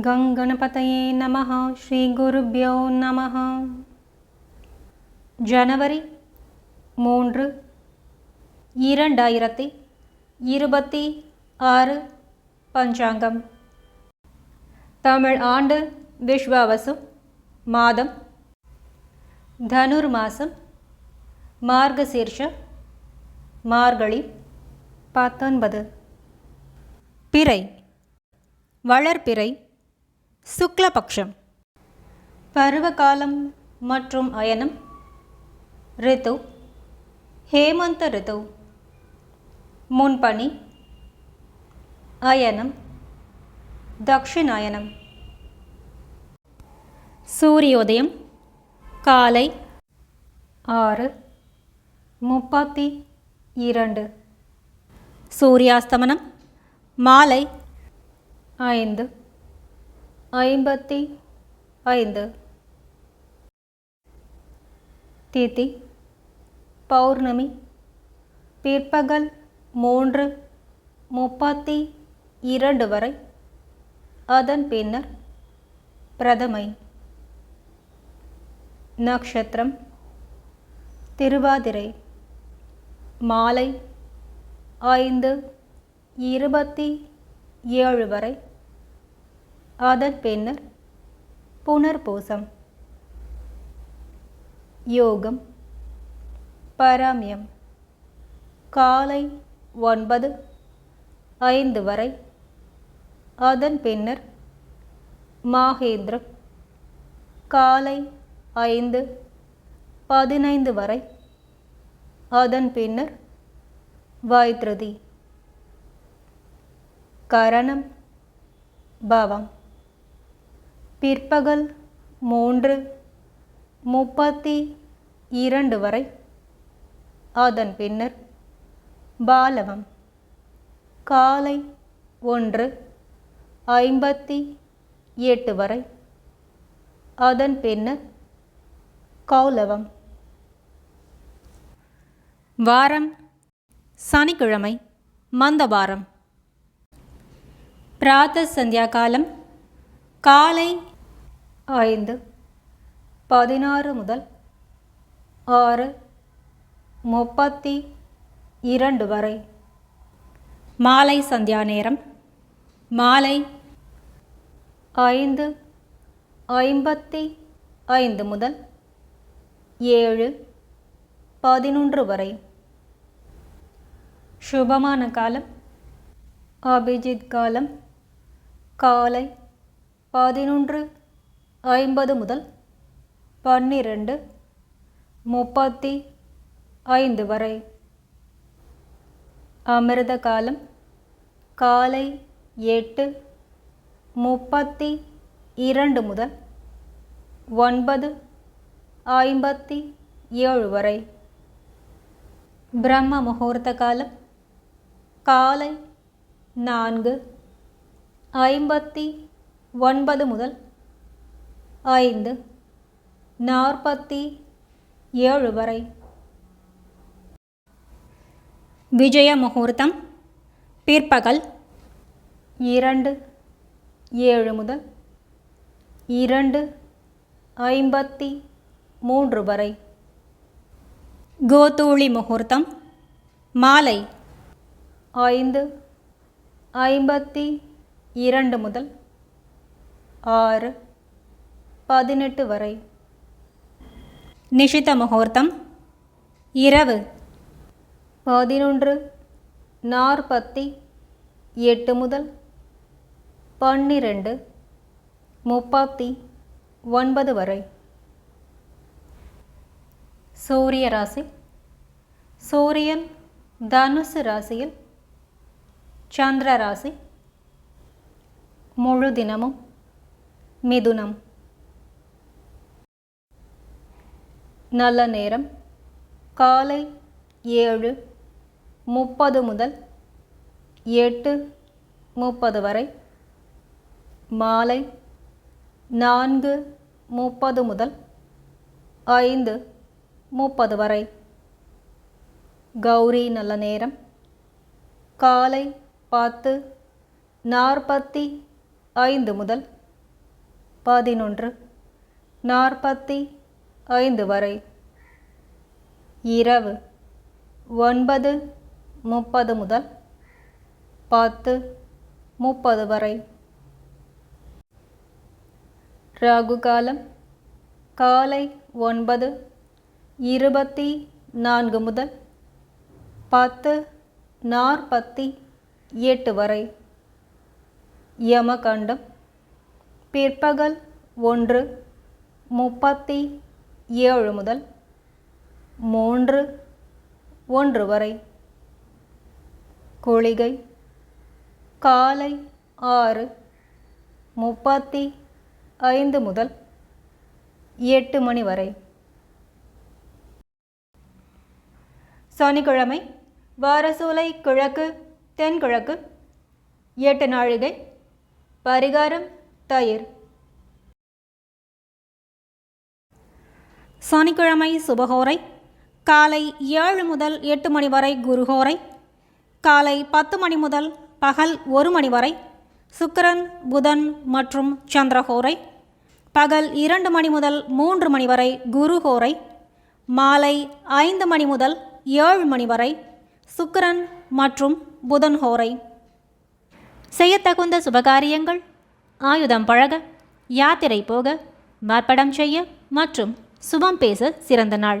கங்கணபதையே நம ஸ்ரீ ஸ்ரீகுருப்யோ நம ஜனவரி மூன்று இரண்டாயிரத்தி இருபத்தி ஆறு பஞ்சாங்கம். தமிழ் ஆண்டு விஸ்வாவசு மாதம். தனுர் மாதம் மார்கசீர்ஷ மார்கழி பத்தொன்பது. பிறை வளர்பிறை சுக்லபக்ஷம். பருவகாலம் மற்றும் அயனம். ரித்து. ஹேமந்த ரித்து. முன்பனி. அயனம். தக்ஷிணாயனம். சூரியோதயம். காலை ஆறு முப்பத்தி இரண்டு. சூரியாஸ்தமனம். மாலை ஐந்து. ஐம்பத்தி ஐந்து. திதி பௌர்ணமி பிற்பகல் மூன்று முப்பத்தி இரண்டு வரை. அதன் பின்னர் பிரதமை. நக்ஷத்திரம் திருவாதிரை. மாலை ஐந்து இருபத்தி ஏழு வரை. அதன் பின்னர் புனர்பூசம் யோகம் பராமியம். காலை ஒன்பது ஐந்து வரை அதன் பின்னர் மாகேந்திரம் காலை ஐந்து பதினைந்து வரை அதன் பின்னர் வைத்ருதி. கரணம் பவம். பிற்பகல் மூன்று முப்பத்தி இரண்டு வரை. அதன் பின்னர் பாலவம். காலை ஒன்று ஐம்பத்தி எட்டு வரை. அதன் பின்னர் கௌலவம். வாரம் சனிக்கிழமை மந்தவாரம் பிராத்த சந்தியா காலம் காலை ஐந்து பதினாறு முதல் ஆறு முப்பத்தி இரண்டு வரை. மாலை சந்தியா நேரம். மாலை ஐந்து ஐம்பத்தி ஐந்து முதல் ஏழு பதினொன்று வரை. சுபமான காலம். அபிஜித் காலம். காலை பதினொன்று ஐம்பது முதல் பன்னிரண்டு முப்பத்தி ஐந்து வரை. அமிர்த காலம் காலை எட்டு முப்பத்தி இரண்டு முதல் ஒன்பது ஐம்பத்தி ஏழு வரை. பிரம்ம முகூர்த்த காலம் காலை நான்கு ஐம்பத்தி ஒன்பது முதல் ஐந்து நாற்பத்தி ஏழு வரை. விஜய முகூர்த்தம் பிற்பகல் இரண்டு ஏழு முதல் இரண்டு ஐம்பத்தி மூன்று வரை. கோதூளி முகூர்த்தம் மாலை ஐந்து ஐம்பத்தி இரண்டு முதல் ஆறு. பதினெட்டு வரை. நிஷித முகூர்த்தம் இரவு பதினொன்று நாற்பத்தி எட்டு முதல் பன்னிரெண்டு முப்பத்தி ஒன்பது வரை. சூரிய ராசி சூரியன் தனுசு ராசியில் சந்திர ராசி முழு தினமும் மிதுனம். நல்ல நேரம் காலை ஏழு முப்பது முதல் எட்டு முப்பது வரை. மாலை நான்கு முப்பது முதல் ஐந்து முப்பது வரை. கௌரி நல்ல நேரம் காலை பத்து நாற்பத்தி ஐந்து முதல் பதினொன்று. நாற்பத்தி ஐந்து வரை. இரவு ஒன்பது முப்பது முதல் பத்து முப்பது வரை. ராகு காலம் காலை ஒன்பது இருபத்தி நான்கு முதல் பத்து நாற்பத்தி எட்டு வரை. யமகண்டம் பிற்பகல் ஒன்று முப்பத்தி ஏழு முதல் மூன்று ஒன்று வரை. குளிகை காலை ஆறு முப்பத்தி ஐந்து முதல் எட்டு மணி வரை. சனிக்கிழமை வாரசூலை கிழக்கு தென்கிழக்கு எட்டு நாழிகை பரிகாரம் தயிர். சனிக்கிழமை சுபஹோரை காலை ஏழு முதல் எட்டு மணி வரை குருகோரை காலை பத்து மணி முதல் பகல் ஒரு மணி வரை சுக்கரன் புதன் மற்றும் சந்திரகோரை பகல் இரண்டு மணி முதல் மூன்று மணி வரை குருகோரை மாலை ஐந்து மணி முதல் ஏழு மணி வரை சுக்கரன் மற்றும் புதன் ஹோரை செய்யத்தகுந்த சுபகாரியங்கள் ஆயுதம் பழக யாத்திரை போக மார்ப்படம் செய்ய மற்றும் சுபம் பேச சிறந்த நாள்.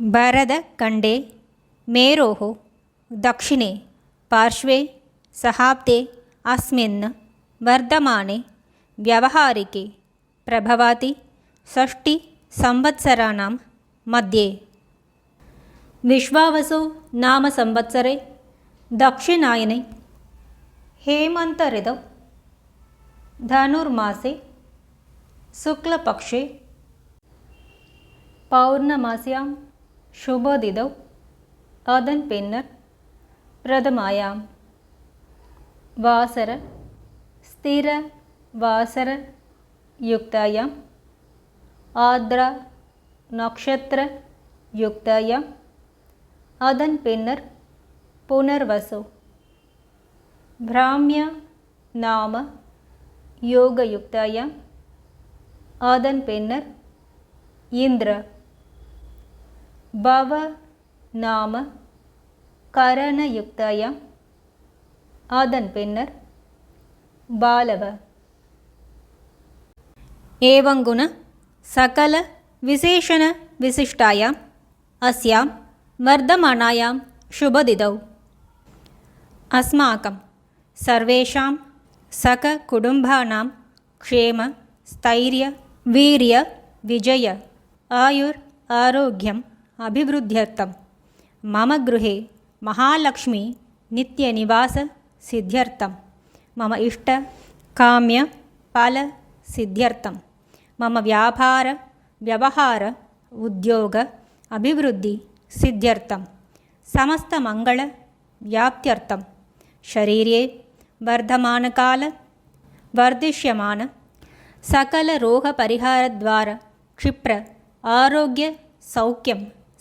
भरतखण्डे मेरोः दक्षिणे पार्श्वे सहाब्दे अस्मिन् वर्धमाने व्यवहारिके प्रभवाति षष्टिसंवत्सराणां मध्ये विश्वावसो नाम संवत्सरे दक्षिणायने हेमन्तऋतौ धनुर्मासे शुक्लपक्षे पौर्णमास्यां சுபோதிதௌ அதன் பின்னர் பிரதமாயாம். வாசர ஸ்திர வாசர யுக்தாயாம். ஆத்ரா நக்ஷத்திர யுக்தாயாம். அதன் பின்னர் புனர்வசு. பிராமிய நாம யோகயுக்தாயாம். அதன் பின்னர் இந்திர. பவ நாம கரணயுக்தாயாம் அதன் பின்னர் बालव एवङ्गुण सकलविशेषणविशिष्टायाम् अस्यां वर्धमानायां शुभदिदौ अस्माकं सर्वेषां सककुटुम्बानां क्षेम स्थैर्य वीर्य विजय आयुर् आरोग्यम् अभिवृद्ध्यर्थं मम गृहे महालक्ष्मी नित्यनिवाससिद्ध्यर्थं मम इष्टकाम्यफलसिद्ध्यर्थं मम व्यापार व्यवहार उद्योग अभिवृद्धिसिद्ध्यर्थं समस्तमङ्गलव्याप्त्यर्थं शरीरे वर्धमानकाल वर्धिष्यमान सकलरोगपरिहारद्वारा क्षिप्र आरोग्यसौख्यं